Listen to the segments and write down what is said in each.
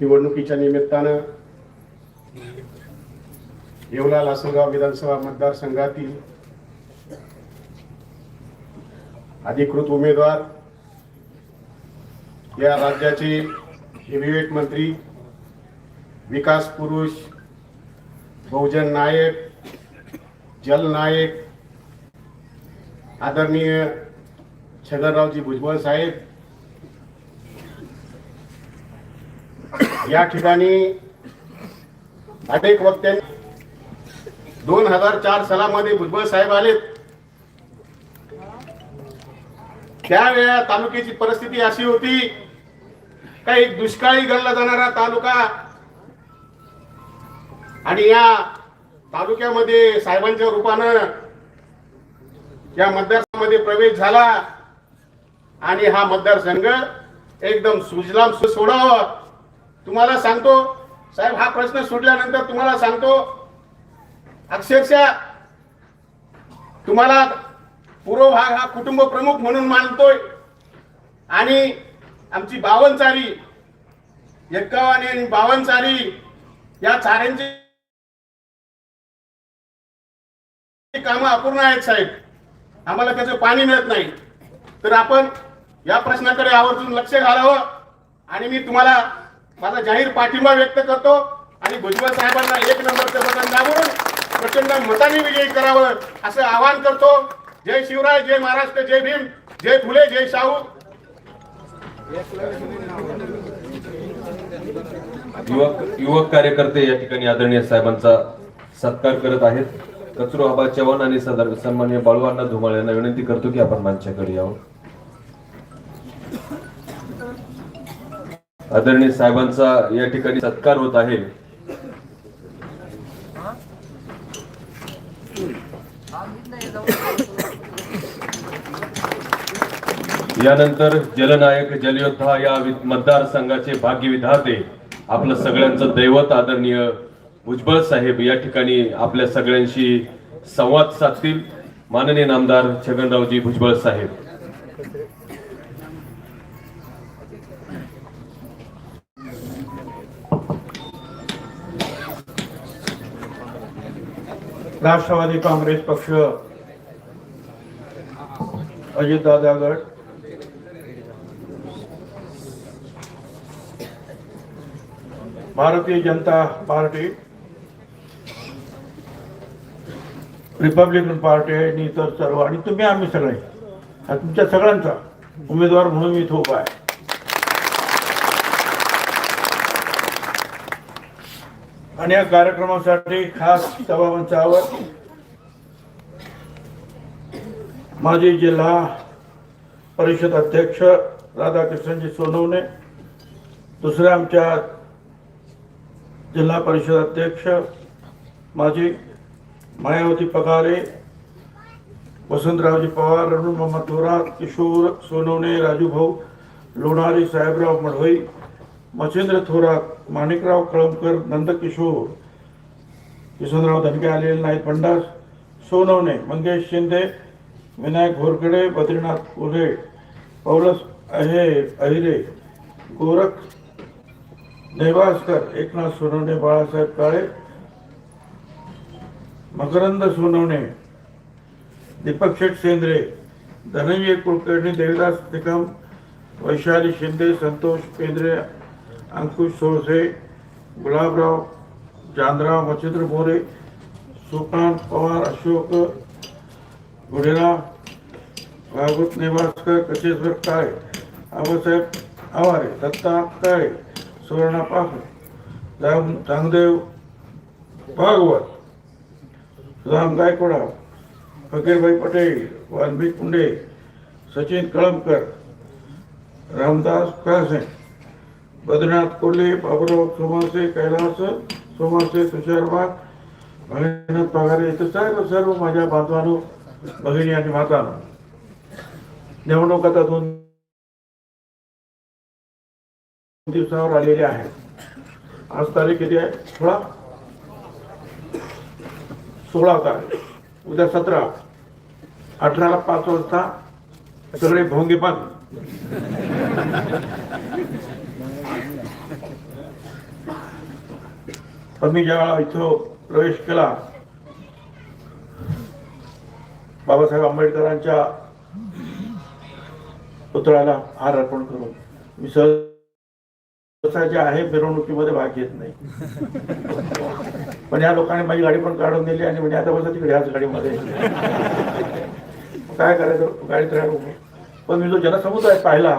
निवडणुकीच्या निमित्तानं येवला लासलगाव विधानसभा मतदारसंघातील अधिकृत उमेदवार या राज्याचे हेवीवेट मंत्री विकास पुरुष बहुजन नायक जल नायक आदरणीय छगनरावजी भुजबळ साहेब या ठिकाणी अनेक वक्त्यांनी दोन हजार चार सालामध्ये भुजबळ साहेब आलेत. त्यावेळा तालुक्याची परिस्थिती अशी होती का एक दुष्काळी गणला जाणारा तालुका आणि या तालुक्यामध्ये साहेबांच्या रूपानं या मतदारसंघामध्ये प्रवेश झाला आणि हा मतदारसंघ एकदम सुजलाम सोडावा तुम्हाला सांगतो साहेब हा प्रश्न सुटल्यानंतर तुम्हाला सांगतो अक्षरशः तुम्हाला पूर्व भाग हा कुटुंब प्रमुख म्हणून मानतोय. आणि आमची बावनचारी एक्कावानी आणि बावनचारी या चाऱ्यांची कामं अपूर्ण आहेत साहेब. आम्हाला त्याचं पाणी मिळत नाही. तर आपण या प्रश्नाकडे आवर्जून लक्ष घालावं. आणि मी तुम्हाला माझा जाहीर पाठिंबा व्यक्त करतो आणि भुजबळ साहेबांना एक नंबरचं बटन दाबून प्रचंड मताने विजयी करावं असं आवाहन करतो. जय शिवराय जय महाराष्ट्र जय भीम जय फुले जय शाहू. युवक युवक कार्यकर्ते या ठिकाणी आदरणीय साहेबांचा सत्कार करत आहेत. कचरो आबा चव्हाण आणि सदर सन्मान्य बाळूअण्णा धुमाळ यांना विनंती करतो की आपण मंचाकडे यावं आदरणीय साहेबांचा या ठिकाणी सत्कार होत आहे. यानंतर जलनायक जलयोद्धा या मतदारसंघाचे भाग्य विधाते आपलं सगळ्यांचं दैवत आदरणीय भुजबळ साहेब या ठिकाणी आपल्या सगळ्यांशी संवाद साधतील. माननीय नामदार छगनरावजी भुजबळ साहेब. राष्ट्रवादी काँग्रेस पक्ष अजितदादा गट. Bharatiya Janata party Republican party आणि इतर सर्व. आणि तुम्ही आम्ही सगळे. तुमच्या सगळ्यांचा उमेदवार म्हणून मी थोप आहे. आणि या कार्यक्रमासाठी खास सभामंचावर माजी जिल्हा परिषद अध्यक्ष राधाकृष्णजी सोनवणे दुसऱ्या आमच्या जिल्हा परिषद अध्यक्ष माजी मायावती पगारे वसंतरावजी पवार अरुण मोहम्मद थोरात किशोर सोनवणे राजूभाऊ लोणारी साहेबराव मढवई मच्छेंद्र थोरात माणिकराव कळमकर नंदकिशोर किशनराव धनके आलेले नाहीत. पंडास सोनवणे मंगेश शिंदे विनायक घोरकडे बद्रीनाथ कोल्हे पौलस अहे अहिरे गोरख नेवासकर एकनाथ सोनवणे बाळासाहेब काळे मकरंद सोनवणे दीपक शेठ सेंद्रे धनंजय कुलकर्णी देवीदास निकम वैशाली शिंदे संतोष केंद्रे अंकुश सोळसे गुलाबराव चांदराव मच्छिंद्र मोरे सुकांत पवार अशोक गुढेरा भागवत नेवासकर कशेश्वर काळे आबासाहेब आवारे दत्ता काळे सुवर्णा पाखरे राम चांगदेव भागवत सुधाम गायकवाड फकीरभाई पटेल वाल्मिक कुंडे सचिन कळमकर रामदास काळसे बद्रीनाथ कोल्हे बाबुराव सोमासे कैलास सोमासे तुषार वाघ भगीनाथ पगारे इथं सर्व सर्व माझ्या बांधवानो भगिनी आणि मातानो. निवडणूक आता दोन दिवसावर आलेले आहेत आज तारीख किती आहे? सोळा? सोळा तारीख उद्या सतरा. अठराला पाच वाजता सगळे भोंगे बंद. मी ज्या वेळा इथं प्रवेश केला बाबासाहेब आंबेडकरांच्या पुतळ्याला हार अर्पण करून. मी सहसा जे आहे मिरवणुकीमध्ये भाग घेत नाही. पण या लोकांनी माझी गाडी पण काढून दिली आणि म्हणजे आता बसा तिकडे ह्याच गाडीमध्ये. काय करायचं? गाडीत राहिलो पण मी जो जनसमुदाय पाहिला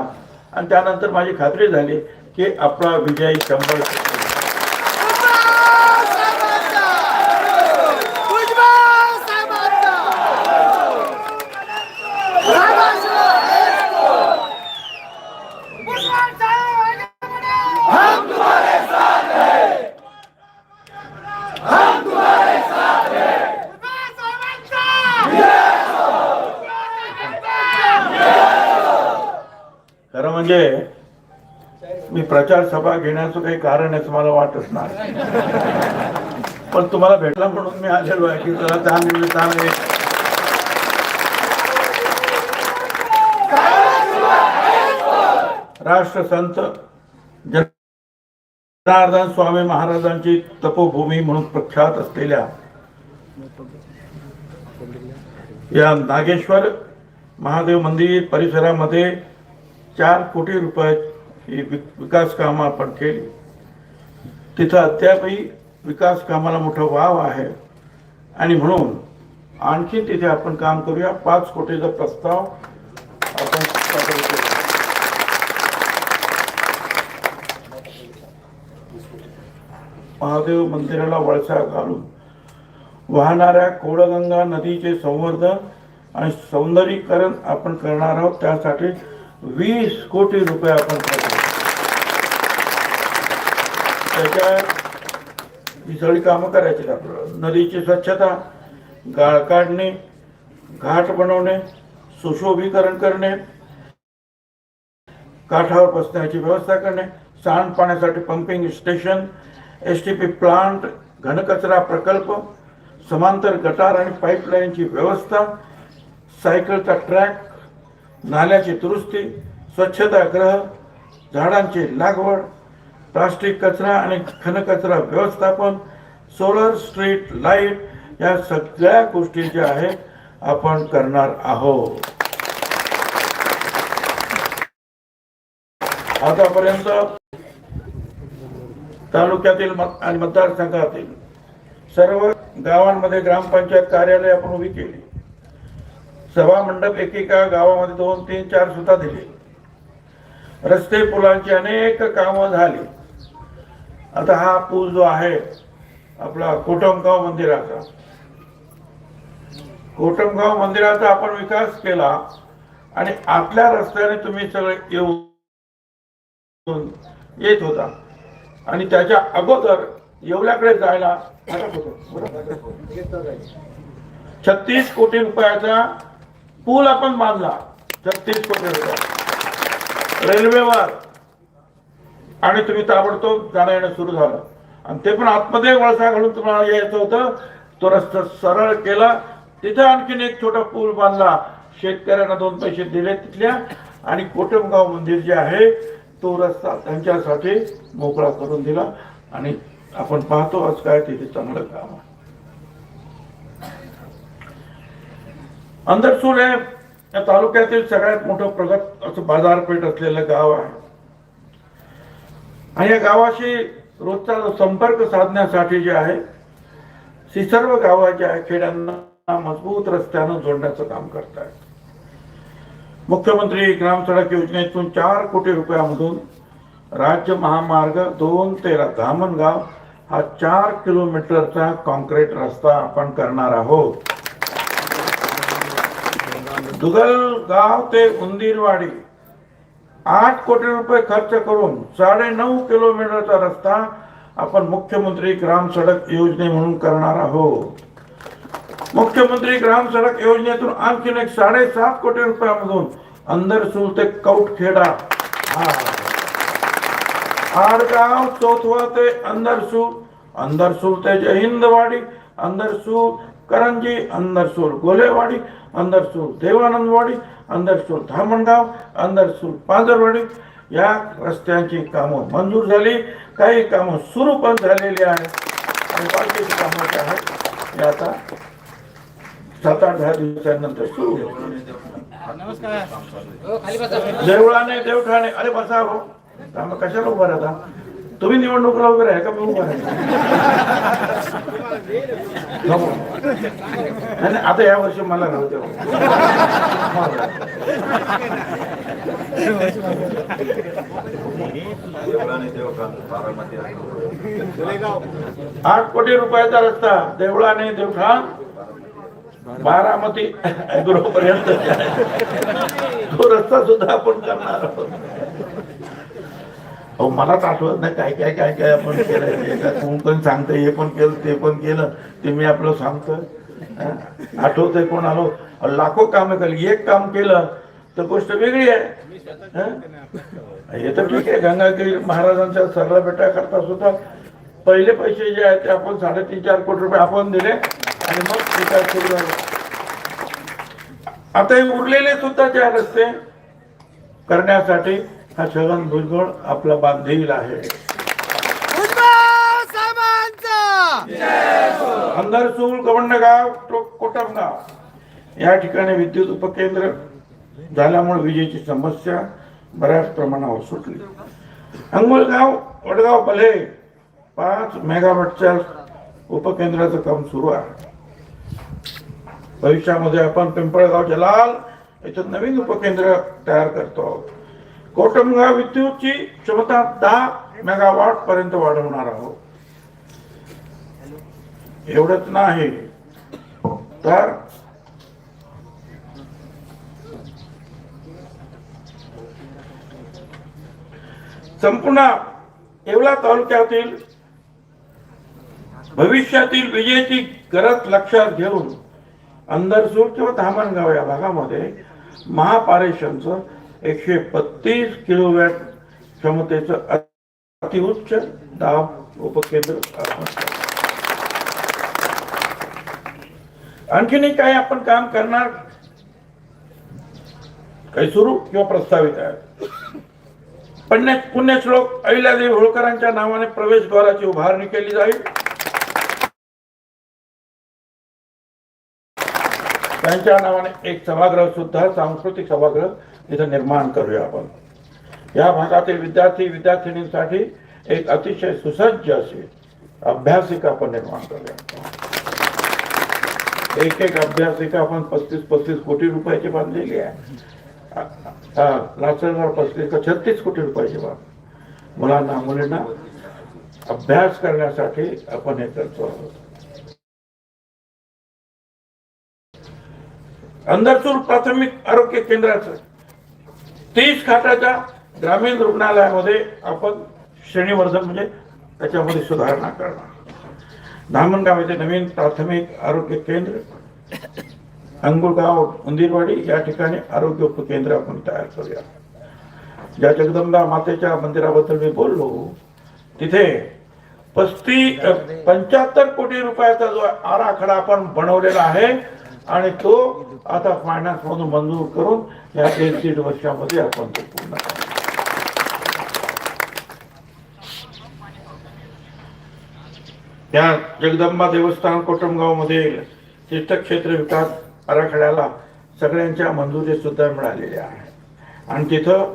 आणि त्यानंतर माझी खात्री झाली की आपला विजय शंभर प्रचार सभा घेण्याचं काही कारण आहे तुम्हाला मला वाटत नाही. पण तुम्हाला भेटला म्हणून मी आलेलो आहे की जरा त्या निमित्ताने राष्ट्रसंत जनार्दन स्वामी महाराजांची तपोभूमी म्हणून प्रख्यात असलेल्या या नागेश्वर महादेव मंदिर परिसरामध्ये चार कोटी रुपये ही विकास कामं आपण केली. तिथं अद्यापही विकास कामाला मोठा वाव आहे. आणि म्हणून आणखी तिथे आपण काम करूया. पाच कोटीचा प्रस्ताव आपण सादर करू. महादेव मंदिराला वळसा घालून वाहणाऱ्या कोडगंगा नदीचे संवर्धन आणि सौंदर्यीकरण आपण करणार आहोत. त्यासाठी वीस कोटी रुपये आपण त्याच्या विजळी ही सगळी कामं करायची आपल्याला नदीची स्वच्छता गाळ काढणे घाट बनवणे सुशोभीकरण करणे काठावर बसण्याची व्यवस्था करणे सांडपाण्यासाठी pumping station S T P plant घनकचरा प्रकल्प समांतर गटार आणि पाईपलाईनची व्यवस्था सायकलचा ट्रॅक नाल्याची दुरुस्ती स्वच्छतागृह झाडांची लागवड प्लास्टिक कचरा आणि घनकचरा व्यवस्थापन सोलर स्ट्रीट लाइट या सगळ्या गोष्टी ज्या आहेत आपण करणार आहोत. आतापर्यंत तालुक्यातील मत- आणि मतदारसंघातील सर्व गावांमध्ये ग्रामपंचायत कार्यालय आपण उभी केली. सभा मंडप एकेका गावामध्ये दोन तीन चार सुद्धा दिले. रस्ते पुलांची अनेक कामं झाली. आता हा पूल जो आहे आपला कोटमगाव मंदिराचा. कोटमगाव मंदिराचा आपण विकास केला आणि आतल्या रस्त्याने तुम्ही सगळे येऊन येत होता. आणि त्याच्या अगोदर येवल्याकडे जायला छत्तीस कोटी रुपयाचा पूल आपण बांधला. छत्तीस कोटी रुपया. रेल्वेवर आणि तुम्ही ताबडतोब जाणं येणं सुरू झालं. आणि ते पण आतमध्ये वळसा घालून तुम्हाला यायचं होतं. तो रस्ता सरळ केला. तिथे आणखीन एक छोटा पूल बांधला. शेतकऱ्यांना दोन पैसे दिले तिथल्या. आणि कोटमगाव मंदिर जे आहे तो रस्ता त्यांच्यासाठी मोकळा करून दिला. आणि आपण पाहतो आज काय तिथे चांगलं काम आहे. अंदरसूर हे या तालुक्यातील सगळ्यात मोठं प्रगत असं बाजारपेठ असलेलं गाव आहे. आणि या गावाशी रोजचा संपर्क साधण्यासाठी जे आहे ती सर्व गावाच्या आहे खेड्यांना मजबूत रस्त्यानं जोडण्याचं काम करत आहेत मुख्यमंत्री ग्राम सडक योजनेतून चार कोटी रुपयामधून राज्य महामार्ग दोन तेरा धामणगाव हा चार किलोमीटरचा कॉन्क्रीट रस्ता आपण करणार आहोत. दुगल गाव ते उंदीरवाडी आठ कोटी रुपये खर्च करून साडे नऊ किलोमीटरचा रस्ता आपण मुख्यमंत्री ग्राम सडक योजने म्हणून करणार आहोत. मुख्यमंत्री ग्राम सडक योजनेतून आणखीन एक साडेसात कोटी रुपयामधून अंदर ते कौटखेडा. आडगाव चौथवा ते अंदरसूल अंदरसूल ते अंदर अंदरसूल करंजी अंदरसूल गोलेवाडी अंदरसूल देवानंदवाडी अंदरसूल धामणगाव अंदरसूल पांजरवाडी या रस्त्यांची कामं मंजूर झाली. काही कामं सुरू पण झालेली आहेत. आणि बाकीची कामं जे आहेत हे आता सात आठ दहा दिवसानंतर सुरू होईल देवळाने देवठाणे अरे बसा हो. कशाला उभा राहता? तुम्ही निवडणुकीला वगैरे आहे का मी उभा आहे? नाही आता या वर्षी मला राहू द्या. आठ कोटी रुपयाचा रस्ता देवळाने देवठा. बारामती पर्यंत तो रस्ता सुद्धा आपण करणार आहोत. अहो मलाच आठवत नाही काय काय काय काय आपण केलं ते सांगतं हे पण केलं ते पण केलं ते मी आपलं सांगतो आठवतंय कोण आलो? लाखो काम केली. एक काम केलं तर गोष्ट वेगळी आहे. हे? तर ठीक आहे. गंगागिरी महाराजांच्या सरला बेटा करता सुद्धा पहिले पैसे जे आहेत ते आपण साडेतीन चार कोटी रुपये आपण दिले आणि मग विकास सुरू झाला. आता हे उरलेले सुद्धा त्या रस्ते करण्यासाठी हा छगन भुजबळ आपला बांधील आहे. साहेबांचा अंदरसूल गवंडगाव तो कोटमगाव. या ठिकाणी विद्युत उपकेंद्र झाल्यामुळे विजेची समस्या बऱ्याच प्रमाणावर सुटली. अंगुलगाव वडगाव भले पाच मेगावॅटच्या उपकेंद्राचं काम सुरू आहे. भविष्यामध्ये आपण पिंपळगाव जलाल इथं नवीन उपकेंद्र तयार करतो आहोत. कोटमगाव विद्युतची क्षमता दहा मेगावॉट पर्यंत वाढवणार आहोत. एवढंच नाही. तर संपूर्ण येवला तालुक्यातील भविष्यातील विजेची गरज लक्षात घेऊन अंदरसूर किंवा धामणगाव या भागामध्ये महापारेषणचं एकशे बत्तीस किलोवॅट क्षमतेचं अतिउच्च दाब उपकेंद्र आणखीनही काही आपण काम करणार? काही सुरू किंवा प्रस्तावित आहे? पुण्य पुण्यश्लोक अहिल्यादेवी होळकरांच्या नावाने प्रवेशद्वाराची उभारणी केली जाईल. त्यांच्या नावाने एक सभागृह सुद्धा सांस्कृतिक सभागृह इथं निर्माण करूया आपण. या भागातील विद्यार्थी विद्यार्थिनींसाठी एक अतिशय सुसज्ज असे अभ्यासिका आपण निर्माण करूया. एक एक अभ्यासिका आपण पस्तीस पस्तीस कोटी रुपयाची बांधलेली आहे. हा पस्तीस का छत्तीस कोटी रुपयाची बांध. मुलांना मुलींना अभ्यास करण्यासाठी आपण हे करतो आहोत. अंदरसूर प्राथमिक आरोग्य केंद्राचं तीस खाटाच्या ग्रामीण रुग्णालयामध्ये आपण श्रेणीवर्धन म्हणजे त्याच्यामध्ये सुधारणा करणार. धामणगाव येथे नवीन प्राथमिक आरोग्य केंद्र अंगुळगाव उंदीरवाडी या ठिकाणी आरोग्य उपकेंद्र आपण तयार करूया. ज्या जगदंबा मातेच्या मंदिराबद्दल मी बोललो तिथे पस्ती पंच्याहत्तर कोटी रुपयाचा जो आराखडा आपण बनवलेला आहे आणि तो आता फायनान्स मधून मंजूर करून या एक दीड वर्षामध्ये आपण तो पूर्ण या जगदंबा देवस्थान कोटमगावमध्ये तीर्थक्षेत्र विकास आराखड्याला सगळ्यांच्या मंजुरी सुद्धा मिळालेल्या आहे आणि तिथं